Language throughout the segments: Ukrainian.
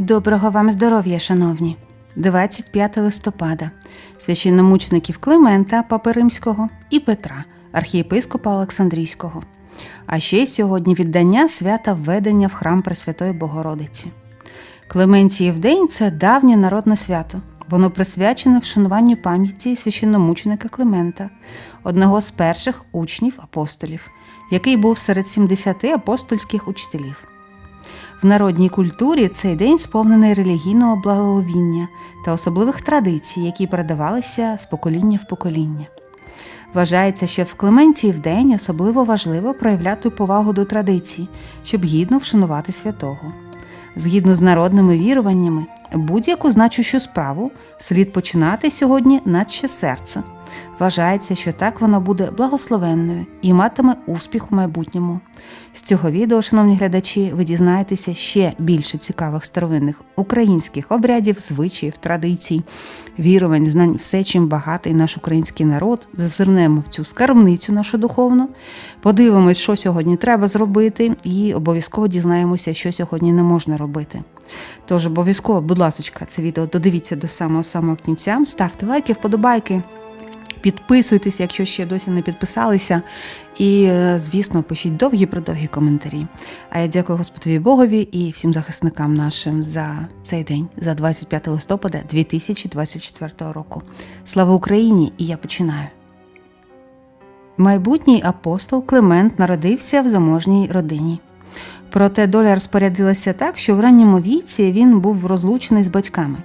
Доброго вам здоров'я, шановні! 25 листопада священномучеників Климента Папи Римського і Петра, архієпископа Олександрійського. А ще сьогодні віддання свята введення в храм Пресвятої Богородиці. Клементіїв день це давнє народне свято. Воно присвячене вшануванню пам'яті священномученика Климента, одного з перших учнів апостолів, який був серед 70 апостольських учителів. В народній культурі цей день сповнений релігійного благовіння та особливих традицій, які передавалися з покоління в покоління. Вважається, що в Клементії в день особливо важливо проявляти повагу до традицій, щоб гідно вшанувати святого. Згідно з народними віруваннями, будь-яку значущу справу слід починати сьогодні наче серце. Вважається, що так вона буде благословенною і матиме успіх у майбутньому. З цього відео, шановні глядачі, ви дізнаєтеся ще більше цікавих старовинних українських обрядів, звичаїв, традицій, вірувань, знань, все, чим багатий наш український народ. Зазирнемо в цю скарбницю нашу духовну, подивимось, що сьогодні треба зробити, і обов'язково дізнаємося, що сьогодні не можна робити. Тож обов'язково, будь ласка, це відео додивіться до самого самого кінця, ставте лайки, вподобайки. Підписуйтесь, якщо ще досі не підписалися. І, е, звісно, пишіть довгі продовгі коментарі. А я дякую Господові Богові і всім захисникам нашим за цей день, за 25 листопада 2024 року. Слава Україні! І я починаю. Майбутній апостол Климент народився в заможній родині. Проте доля розпорядилася так, що в ранньому віці він був розлучений з батьками.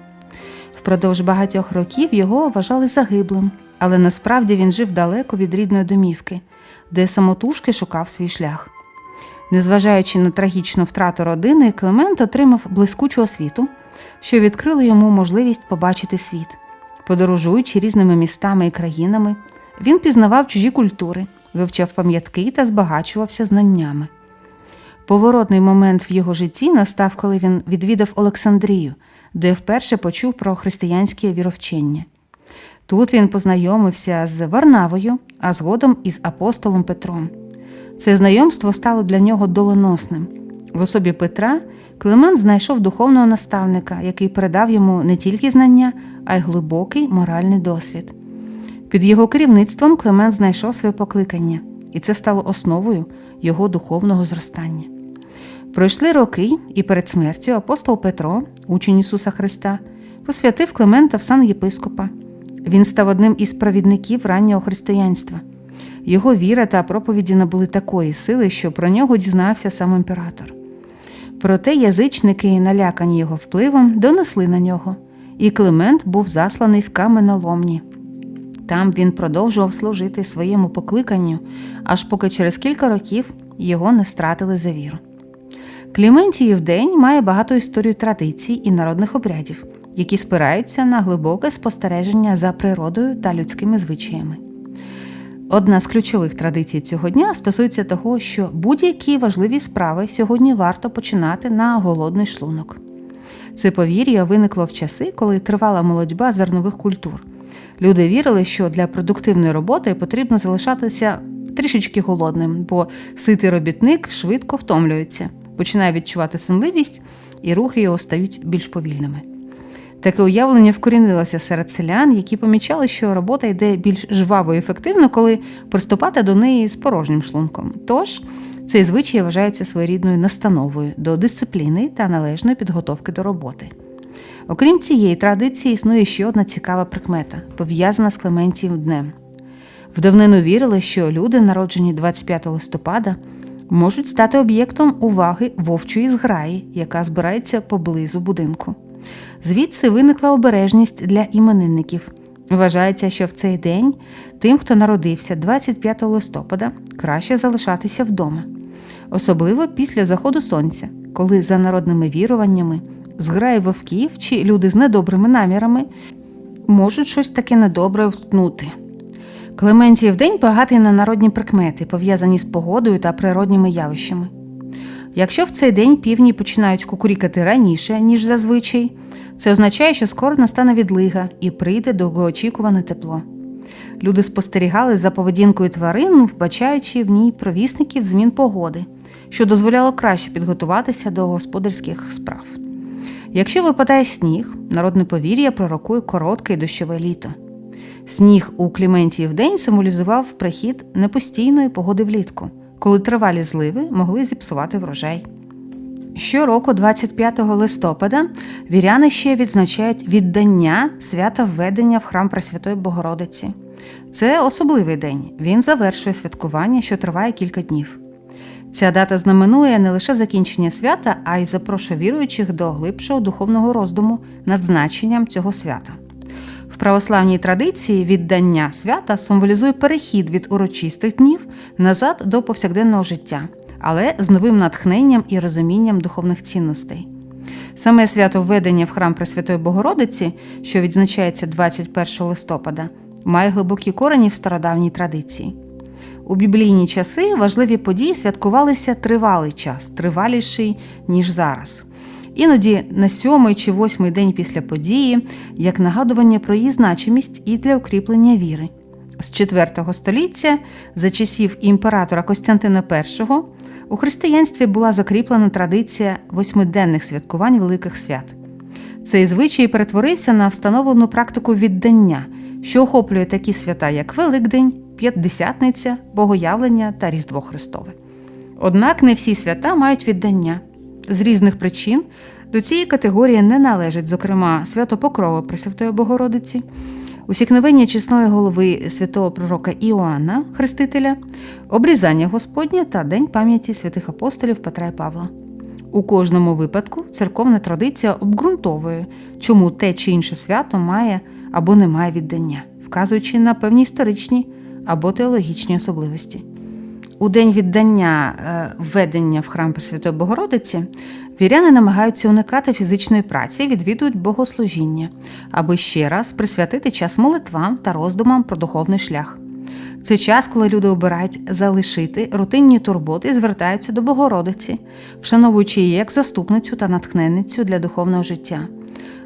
Впродовж багатьох років його вважали загиблим, але насправді він жив далеко від рідної домівки, де самотужки шукав свій шлях. Незважаючи на трагічну втрату родини, Климент отримав блискучу освіту, що відкрило йому можливість побачити світ. Подорожуючи різними містами і країнами, він пізнавав чужі культури, вивчав пам'ятки та збагачувався знаннями. Поворотний момент в його житті настав, коли він відвідав Олександрію, де вперше почув про християнське віровчення. Тут він познайомився з Варнавою, а згодом із апостолом Петром. Це знайомство стало для нього доленосним. В особі Петра Климент знайшов духовного наставника, який передав йому не тільки знання, а й глибокий моральний досвід. Під його керівництвом Климент знайшов своє покликання, і це стало основою його духовного зростання. Пройшли роки, і перед смертю апостол Петро, учень Ісуса Христа, посвятив Климента в сан єпископа. Він став одним із провідників раннього християнства. Його віра та проповіді набули такої сили, що про нього дізнався сам імператор. Проте язичники, налякані його впливом, донесли на нього, і Климент був засланий в каменоломні. Там він продовжував служити своєму покликанню, аж поки через кілька років його не стратили за віру. Кліментіїв день має багато історію традицій і народних обрядів, які спираються на глибоке спостереження за природою та людськими звичаями. Одна з ключових традицій цього дня стосується того, що будь-які важливі справи сьогодні варто починати на голодний шлунок. Це повір'я виникло в часи, коли тривала молодьба зернових культур. Люди вірили, що для продуктивної роботи потрібно залишатися трішечки голодним, бо ситий робітник швидко втомлюється, починає відчувати сонливість, і рухи його стають більш повільними. Таке уявлення вкорінилося серед селян, які помічали, що робота йде більш жваво і ефективно, коли приступати до неї з порожнім шлунком. Тож цей звичай вважається своєрідною настановою до дисципліни та належної підготовки до роботи. Окрім цієї традиції, існує ще одна цікава прикмета, пов'язана з Клементієм днем. В давнину вірили, що люди, народжені 25 листопада, можуть стати об'єктом уваги вовчої зграї, яка збирається поблизу будинку. Звідси виникла обережність для іменинників. Вважається, що в цей день тим, хто народився 25 листопада, краще залишатися вдома, особливо після заходу сонця, коли за народними віруваннями зграї вовків чи люди з недобрими намірами можуть щось таке недобре вткнути. Клементіїв день багатий на народні прикмети, пов'язані з погодою та природніми явищами. Якщо в цей день півні починають кукурікати раніше, ніж зазвичай, це означає, що скоро настане відлига і прийде довгоочікуване тепло. Люди спостерігали за поведінкою тварин, вбачаючи в ній провісників змін погоди, що дозволяло краще підготуватися до господарських справ. Якщо випадає сніг, народне повір'я пророкує коротке і дощове літо. Сніг у Кліментії день символізував прихід непостійної погоди влітку, коли тривалі зливи могли зіпсувати врожай. Щороку, 25 листопада, віряни ще відзначають віддання свята введення в храм Пресвятої Богородиці. Це особливий день. Він завершує святкування, що триває кілька днів. Ця дата знаменує не лише закінчення свята, а й запрошує віруючих до глибшого духовного роздуму над значенням цього свята. В православній традиції віддання свята символізує перехід від урочистих днів назад до повсякденного життя, але з новим натхненням і розумінням духовних цінностей. Саме свято введення в храм Пресвятої Богородиці, що відзначається 21 листопада, має глибокі корені в стародавній традиції. У біблійні часи важливі події святкувалися тривалий час, триваліший, ніж зараз. Іноді на сьомий чи восьмий день після події, як нагадування про її значимість і для укріплення віри. З IV століття, за часів імператора Костянтина І, у християнстві була закріплена традиція восьмиденних святкувань великих свят. Цей звичай перетворився на встановлену практику віддання, що охоплює такі свята, як Великдень, П'ятдесятниця, Богоявлення та Різдво Христове. Однак не всі свята мають віддання. З різних причин до цієї категорії не належить, зокрема, свято Покрови Пресвятої Богородиці, усікновення чесної голови святого пророка Іоанна, Хрестителя, обрізання Господнє та День пам'яті святих апостолів Петра і Павла. У кожному випадку церковна традиція обґрунтовує, чому те чи інше свято має або не має віддання, вказуючи на певні історичні або теологічні особливості. У день віддання е, введення в храм Пресвятої Богородиці віряни намагаються уникати фізичної праці, відвідують богослужіння, аби ще раз присвятити час молитвам та роздумам про духовний шлях. Це час, коли люди обирають залишити рутинні турботи і звертаються до Богородиці, вшановуючи її як заступницю та натхненницю для духовного життя.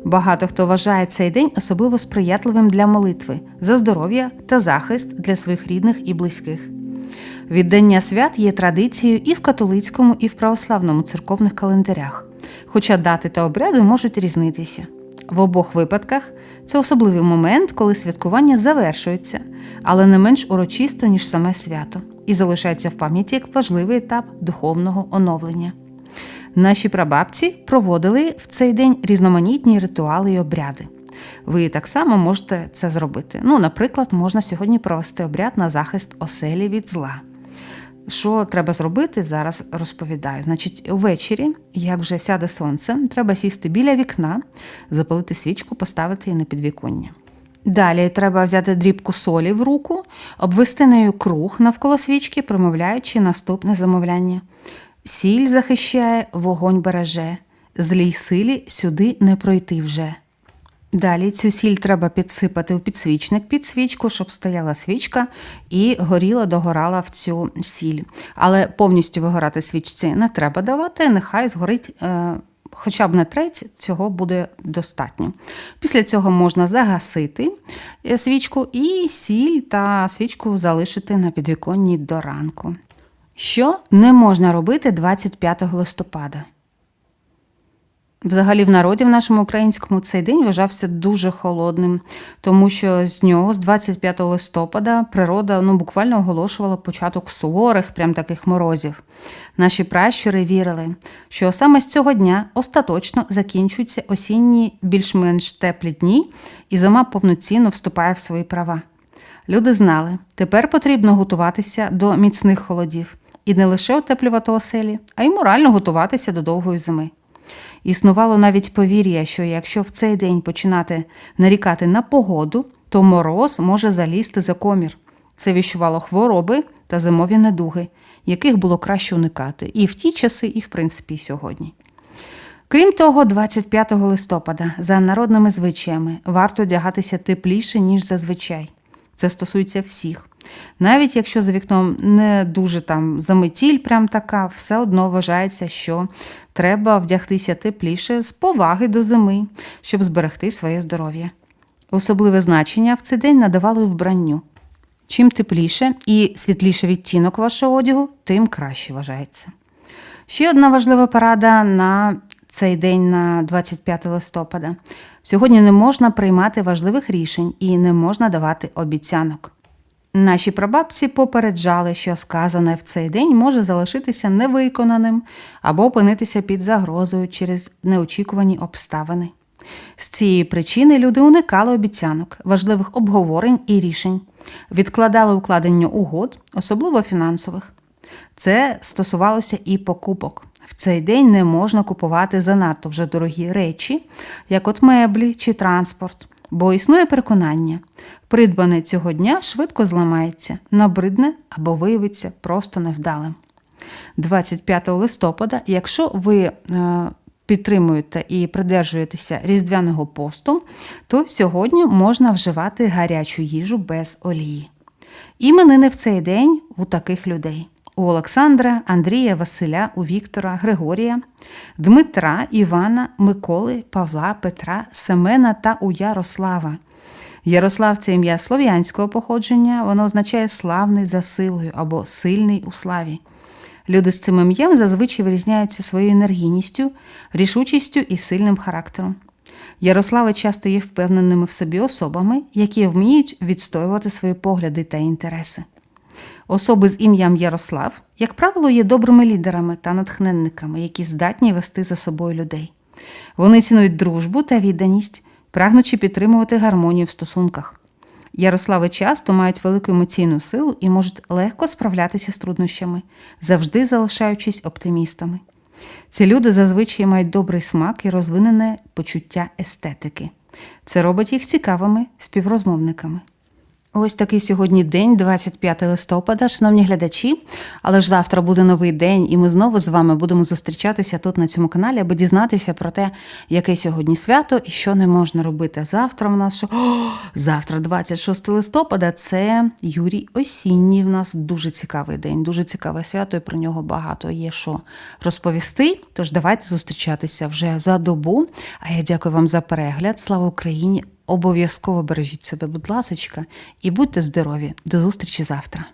Багато хто вважає цей день особливо сприятливим для молитви, за здоров'я та захист для своїх рідних і близьких. Віддання свят є традицією і в католицькому, і в православному церковних календарях, хоча дати та обряди можуть різнитися. В обох випадках це особливий момент, коли святкування завершується, але не менш урочисто, ніж саме свято, і залишається в пам'яті як важливий етап духовного оновлення. Наші прабабці проводили в цей день різноманітні ритуали і обряди. Ви так само можете це зробити. Ну, наприклад, можна сьогодні провести обряд на захист оселі від зла. Що треба зробити, зараз розповідаю. Значить, увечері, як вже сяде сонце, треба сісти біля вікна, запалити свічку, поставити її на підвіконня. Далі треба взяти дрібку солі в руку, обвести нею круг навколо свічки, промовляючи наступне замовляння. Сіль захищає, вогонь береже, злій силі сюди не пройти вже. Далі цю сіль треба підсипати в підсвічник під свічку, щоб стояла свічка і горіла, догорала в цю сіль. Але повністю вигорати свічці не треба давати, нехай згорить. Е Хоча б на треть цього буде достатньо. Після цього можна загасити е, свічку і сіль та свічку залишити на підвіконні до ранку. Що не можна робити 25 листопада? Взагалі, в народі в нашому українському цей день вважався дуже холодним, тому що з нього, з 25 листопада, природа ну, буквально оголошувала початок суворих, прям таких морозів. Наші пращури вірили, що саме з цього дня остаточно закінчуються осінні більш-менш теплі дні, і зима повноцінно вступає в свої права. Люди знали, тепер потрібно готуватися до міцних холодів і не лише утеплювати оселі, а й морально готуватися до довгої зими. Існувало навіть повір'я, що якщо в цей день починати нарікати на погоду, то мороз може залізти за комір. Це віщувало хвороби та зимові недуги, яких було краще уникати і в ті часи, і в принципі сьогодні. Крім того, 25 листопада за народними звичаями варто одягатися тепліше, ніж зазвичай. Це стосується всіх. Навіть якщо за вікном не дуже там заметіль, прям така, все одно вважається, що треба вдягтися тепліше з поваги до зими, щоб зберегти своє здоров'я. Особливе значення в цей день надавали вбранню. Чим тепліше і світліше відтінок вашого одягу, тим краще вважається. Ще одна важлива порада на цей день на 25 листопада. Сьогодні не можна приймати важливих рішень і не можна давати обіцянок. Наші прабабці попереджали, що сказане в цей день може залишитися невиконаним або опинитися під загрозою через неочікувані обставини. З цієї причини люди уникали обіцянок, важливих обговорень і рішень, відкладали укладення угод, особливо фінансових. Це стосувалося і покупок. В цей день не можна купувати занадто вже дорогі речі, як от меблі чи транспорт, бо існує переконання, придбане цього дня швидко зламається, набридне або виявиться просто невдалим. 25 листопада, якщо ви е, підтримуєте і придержуєтеся різдвяного посту, то сьогодні можна вживати гарячу їжу без олії. Іменини в цей день у таких людей: у Олександра, Андрія, Василя, у Віктора, Григорія, Дмитра, Івана, Миколи, Павла, Петра, Семена та у Ярослава. Ярослав це ім'я слов'янського походження, воно означає славний за силою або сильний у славі. Люди з цим ім'ям зазвичай вирізняються своєю енергійністю, рішучістю і сильним характером. Ярослави часто є впевненими в собі особами, які вміють відстоювати свої погляди та інтереси. Особи з ім'ям Ярослав, як правило, є добрими лідерами та натхненниками, які здатні вести за собою людей. Вони цінують дружбу та відданість, прагнучи підтримувати гармонію в стосунках. Ярослави часто мають велику емоційну силу і можуть легко справлятися з труднощами, завжди залишаючись оптимістами. Ці люди зазвичай мають добрий смак і розвинене почуття естетики. Це робить їх цікавими співрозмовниками. Ось такий сьогодні день, 25 листопада, шановні глядачі. Але ж завтра буде новий день, і ми знову з вами будемо зустрічатися тут на цьому каналі, аби дізнатися про те, яке сьогодні свято і що не можна робити. Завтра в нас О, завтра, 26 листопада, це Юрій Осінній. В нас дуже цікавий день, дуже цікаве свято, і про нього багато є що розповісти. Тож давайте зустрічатися вже за добу. А я дякую вам за перегляд. Слава Україні! Обов'язково бережіть себе, будь ласочка, і будьте здорові. До зустрічі завтра.